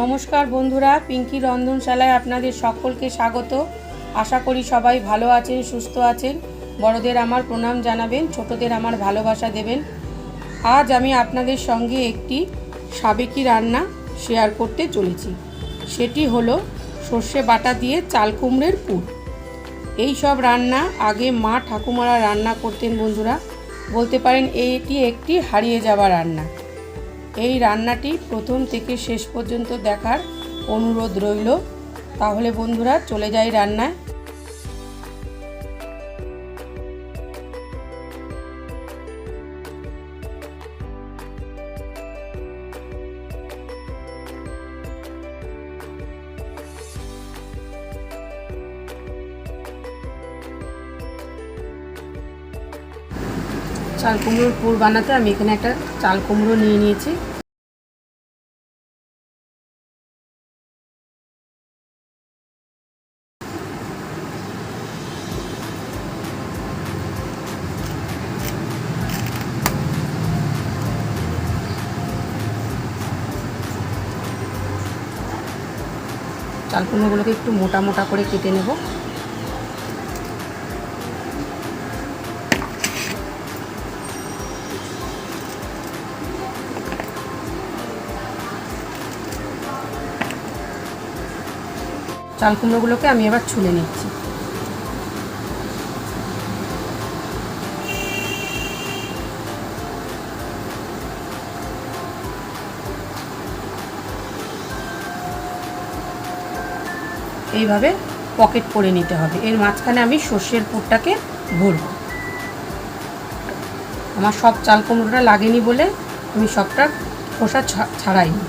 নমস্কার বন্ধুরা, পিঙ্কি রন্ধনশালায় আপনাদের সকলকে স্বাগত। আশা করি সবাই ভালো আছেন, সুস্থ আছেন। বড়দের আমার প্রণাম জানাবেন, ছোটদের আমার ভালোবাসা দেবেন। আজ আমি আপনাদের সঙ্গে একটি সাবেকি রান্না শেয়ার করতে চলেছি। সেটি হলো সর্ষে বাটা দিয়ে চাল কুমড়ের পুর। এই সব রান্না আগে মা ঠাকুমারা রান্না করতেন বন্ধুরা। বলতে পারেন এটি একটি হারিয়ে যাওয়া রান্না। এই রান্নাটি প্রথম থেকে শেষ পর্যন্ত দেখার অনুরোধ রইল। তাহলে বন্ধুরা চলে যাই রান্নায়। চাল কুমড়োর পুর বানাতে আমি এখানে একটা চাল কুমড়ো নিয়ে নিয়েছি। চাল কুমড়োগুলোকে একটু মোটা মোটা করে কেটে নেব। চাল কুমড়োগুলোকে আমি এবার ছুলে নিচ্ছি। এইভাবে পকেট করে নিতে হবে। এর মাঝখানে আমি সর্ষের পুরটাকে ভরব। আমার সব চাল কুমড়োটা লাগেনি বলে আমি সবটা খোসা ছাড়াইনি।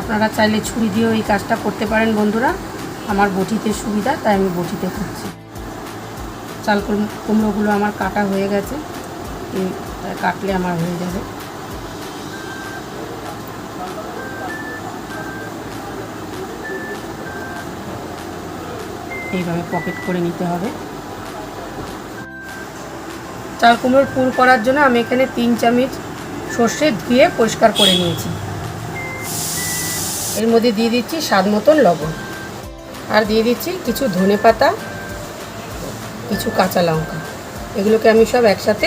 আপনারা চাইলে ছুরি দিয়েও এই কাজটা করতে পারেন, বন্ধুরা। আমার বটিতে সুবিধা, তাই আমি বটিতে করছি। চাল কুমড়োগুলো আমার কাটা হয়ে গেছে। কাটলে আমার হয়ে যাবে। এইভাবে পকেট করে নিতে হবে। চাল কুমড়োর পুর করার জন্য আমি এখানে তিন চামচ সর্ষে ধুয়ে পরিষ্কার করে নিয়েছি। এর মধ্যে দিয়ে দিচ্ছি স্বাদ মতন লবণ। আর দিয়ে দিচ্ছি কিছু ধনে পাতা, কিছু কাঁচা লঙ্কা। এগুলোকে আমি সব একসাথে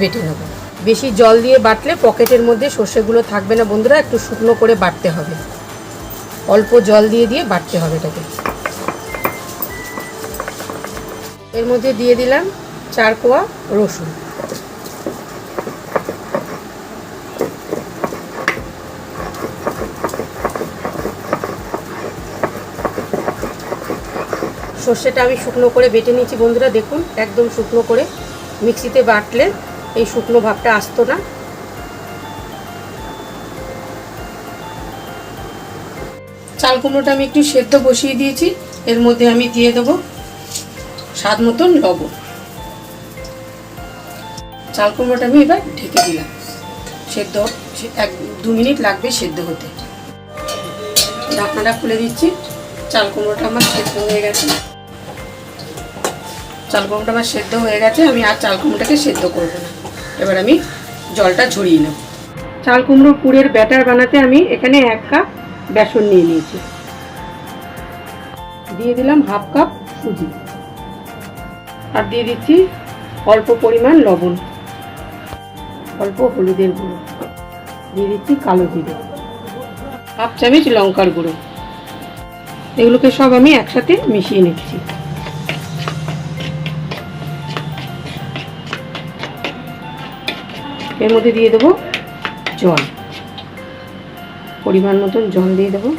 বেটে নেব। বেশি জল দিয়ে বাটলে পকেটের মধ্যে সর্ষেগুলো থাকবে না বন্ধুরা, একটু শুকনো করে বাটতে হবে। অল্প জল দিয়ে দিয়ে বাটতে হবে এটাকে। এর মধ্যে দিয়ে দিলাম চার কোয়া রসুন। সর্ষেটা আমি শুকনো করে বেটে নিয়েছি, বন্ধুরা দেখুন, একদম শুকনো করে মিক্সিতে বাটলে এই শুকনো ভাবটা আসতো না। চাল কুমড়োটা আমি একটু সেদ্ধ বসিয়ে দিয়েছি, এর মধ্যে আমি দিয়ে দেবো স্বাদ মতন লবণ। চাল কুমড়োটা আমি এবার ঢেকে দিলাম, সেদ্ধ এক দু মিনিট লাগবে সেদ্ধ হতে। ঢাকনাটা খুলে দিচ্ছি, চাল কুমড়োটা আমার সেদ্ধ হয়ে গেছে। চাল কুমড়োটা আমার সেদ্ধ হয়ে গেছে, আমি আর চাল কুমড়োটাকে সেদ্ধ করব না। এবার আমি জলটা ঝরিয়ে নেব। চাল কুমড়ো পুরের ব্যাটার বানাতে আমি এখানে এক কাপ বেসন নিয়ে নিয়েছি। দিয়ে দিলাম হাফ কাপ সুজি। আর দিয়ে দিচ্ছি অল্প পরিমাণ লবণ। অল্প হলুদের গুঁড়ো। দিয়ে দিচ্ছি কালো জিরে। হাফ চামচ লঙ্কার গুঁড়ো। এগুলোকে সব আমি একসাথে মিশিয়ে নিচ্ছি। এর মধ্যে দিয়ে দেবো জল। পরিমাণ মতন জল দিয়ে দেবো।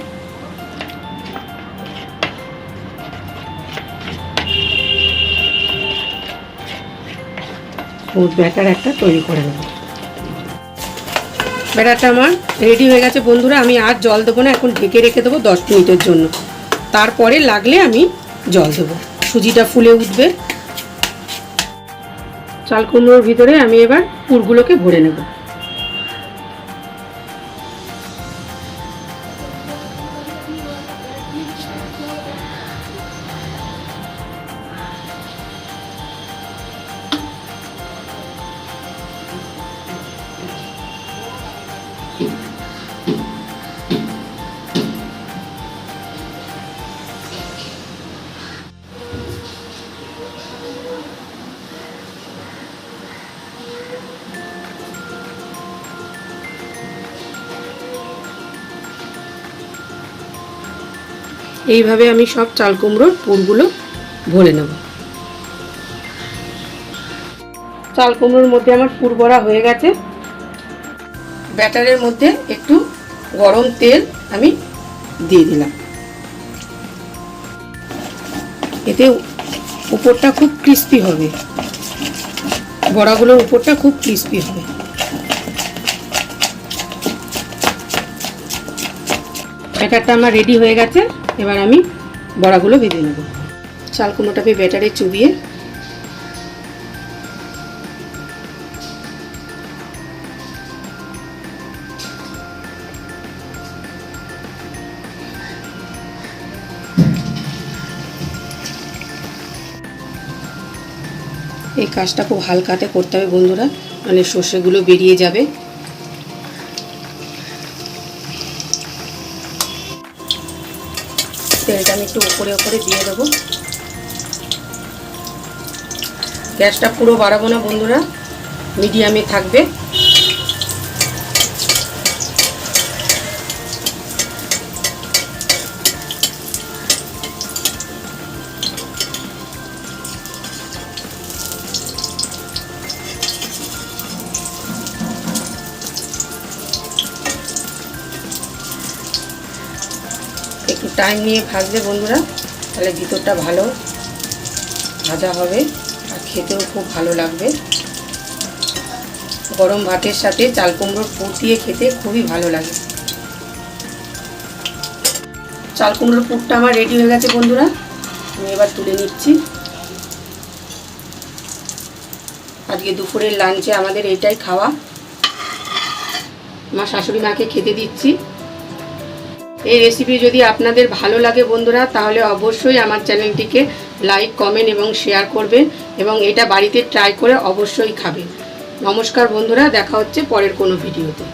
ব্যাটার একটা তৈরি করে নেব। ব্যাটারটা আমার রেডি হয়ে গেছে। বন্ধুরা, আমি আর জল দেবো না, এখন ঢেকে রেখে দেবো দশ মিনিটের জন্য। তারপরে লাগলে আমি জল দেবো। সুজিটা ফুলে উঠবে। চাল কুমড়োর ভিতরে আমি এবার পুরগুলোকে ভরে নেব। এইভাবে আমি সব চাল কুমড়োর পুরগুলো ভরে নেব। চাল কুমড়োর মধ্যে আমার পুর ভরা হয়ে গেছে। ব্যাটারের মধ্যে একটু গরম তেল আমি দিয়ে দিলাম। এতে উপরটা খুব ক্রিস্পি হবে। বড়াগুলোর উপরটা খুব ক্রিস্পি হবে। ব্যাটারটা আমার রেডি হয়ে গেছে, এবার আমি বড়াগুলো ভেজে নেব। চাল কুমড়োটাকে ব্যাটারে চুবিয়ে এই কাজটা খুব হালকাতে করতে হবে বন্ধুরা মানে সর্ষেগুলো বেরিয়ে যাবে। তেলটা আমি একটু ওপরে ওপরে দিয়ে দেবো। গ্যাসটা পুরো বাড়াবো না বন্ধুরা মিডিয়ামে থাকবে। একটু টাইম নিয়ে ভাজবে বন্ধুরা, তাহলে ভিতরটা ভালো ভাজা হবে আর খেতেও খুব ভালো লাগবে। গরম ভাতের সাথে চাল কুমড়োর পুর দিয়ে খেতে খুবই ভালো লাগে। চাল কুমড়োর পুরটা আমার রেডি হয়ে গেছে বন্ধুরা, আমি এবার তুলে নিচ্ছি। আজকে দুপুরের লাঞ্চে আমাদের এটাই খাওয়া। আমার শাশুড়ি মাকে খেতে দিচ্ছি। এই রেসিপি যদি আপনাদের ভালো লাগে বন্ধুরা, তাহলে অবশ্যই আমার চ্যানেলটিকে লাইক কমেন্ট এবং শেয়ার করবেন এবং এটা বাড়িতে ট্রাই করে অবশ্যই খাবেন। নমস্কার বন্ধুরা, দেখা হচ্ছে পরের কোনো ভিডিওতে